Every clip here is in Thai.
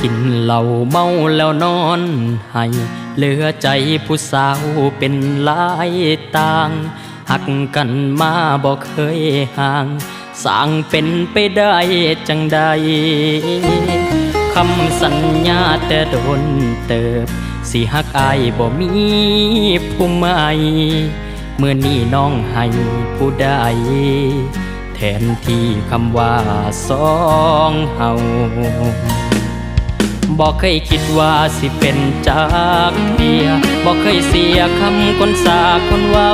กินเหล้าเมาแล้วนอนให้เหลือใจผู้สาวเป็นลายต่าง หักกันมาบอกเคยห่างสร้างเป็นไปได้จังใดคำสัญญาแต่โดนเติบ สิหักอายบ่มีผู้ใหม่เมื่อนี้น้องให้ผู้ใด แทนที่คำว่าสองเฮาบอกเคยคิดว่าสิเป็นจากเดียบอกเคยเสียคำคนสาคนเว้า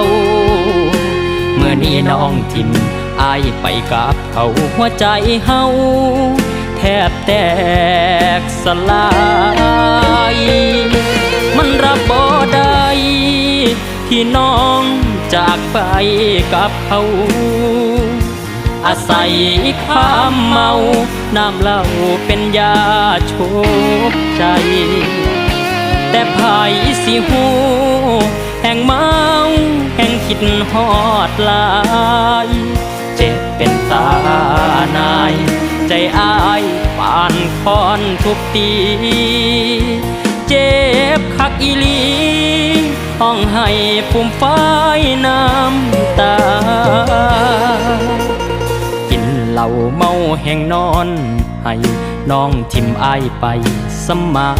เมื่อนี้น้องทิมอายไปกับเขาหัวใจเฮาแทบแตกสลาย มันรับบ่ได้ที่น้องจากไปกับเขา อาศัยความเมา น้ำเหล้าเป็นยาโชบใจ แต่ภายสิหูแห่งเมาแห่งคิดฮอดลาย เจ็บเป็นตานาย ใจอายปานคอนทุกตี เจ็บคักอีลีห้องให้ปุ่มไฟน้ำตา เมาแห่งนอน ให้น้องทิมอายไปสมา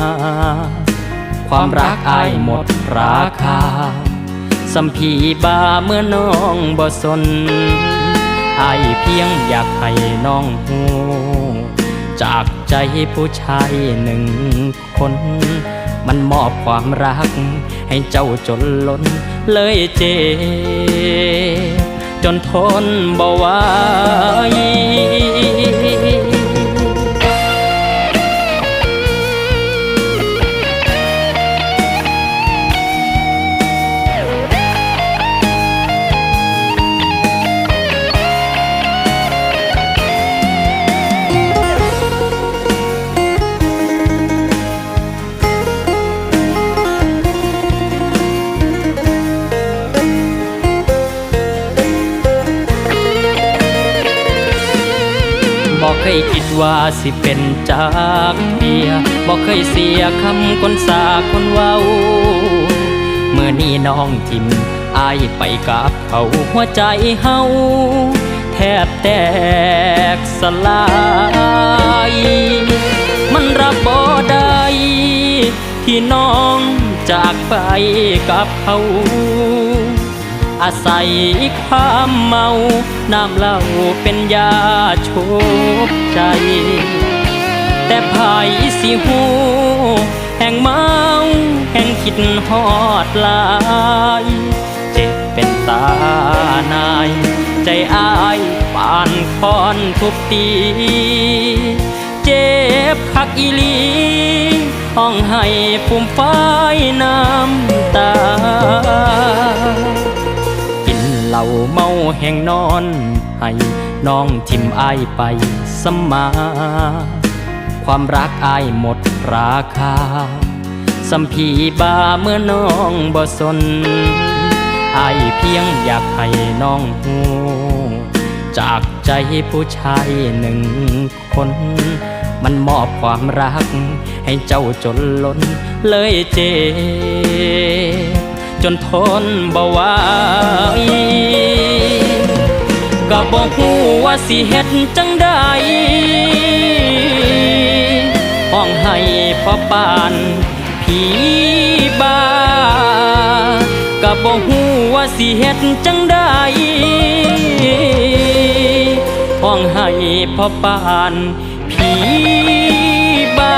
ความรักอายหมดราคา สัมพีบาเมื่อน้องบ่สนอายเพียงอยากให้น้องหูจากใจผู้ชายหนึ่งคน มันมอบความรัก ให้เจ้าจนล้นเลยเจ จนทนบ่ไหว เคยคิดว่าสิเป็นจากเบียบอกเคยเสียคำคนสาคนเว้า เมื่อนี้น้องทิมอายไปกับเขาหัวใจเฮาแทบแตกสลาย มันรับบ่ได้ที่น้องจากไปกับเขา อาศัยความเมา น้ำเหล้าเป็นยาโชบใจ แต่ภายสิหูแห่งเมาแห่งคิดฮอดลาย เจ็บเป็นตานาย ใจอายปานคอนทุบตี เจ็บคักอีลีห้องให้ปุ่มไฟน้ำตา เหล้าเมาแห่งนอนให้น้องทิมอายไปสมา ความรักอายหมดราคา สัมพีบาเมื่อน้องบ่สนอายเพียงอยากให้น้องหูจากใจผู้ชายหนึ่งคน มันมอบความรัก ให้เจ้าจนล้นเลยเจ็บจนทนบ่ไหว บอกฮู้ว่าสิเฮ็ดจังใดห้องให้พ่อปานผีบาก็บอกฮู้ว่าสิเฮ็ดจังใดห้องให้พ่อปานผีบา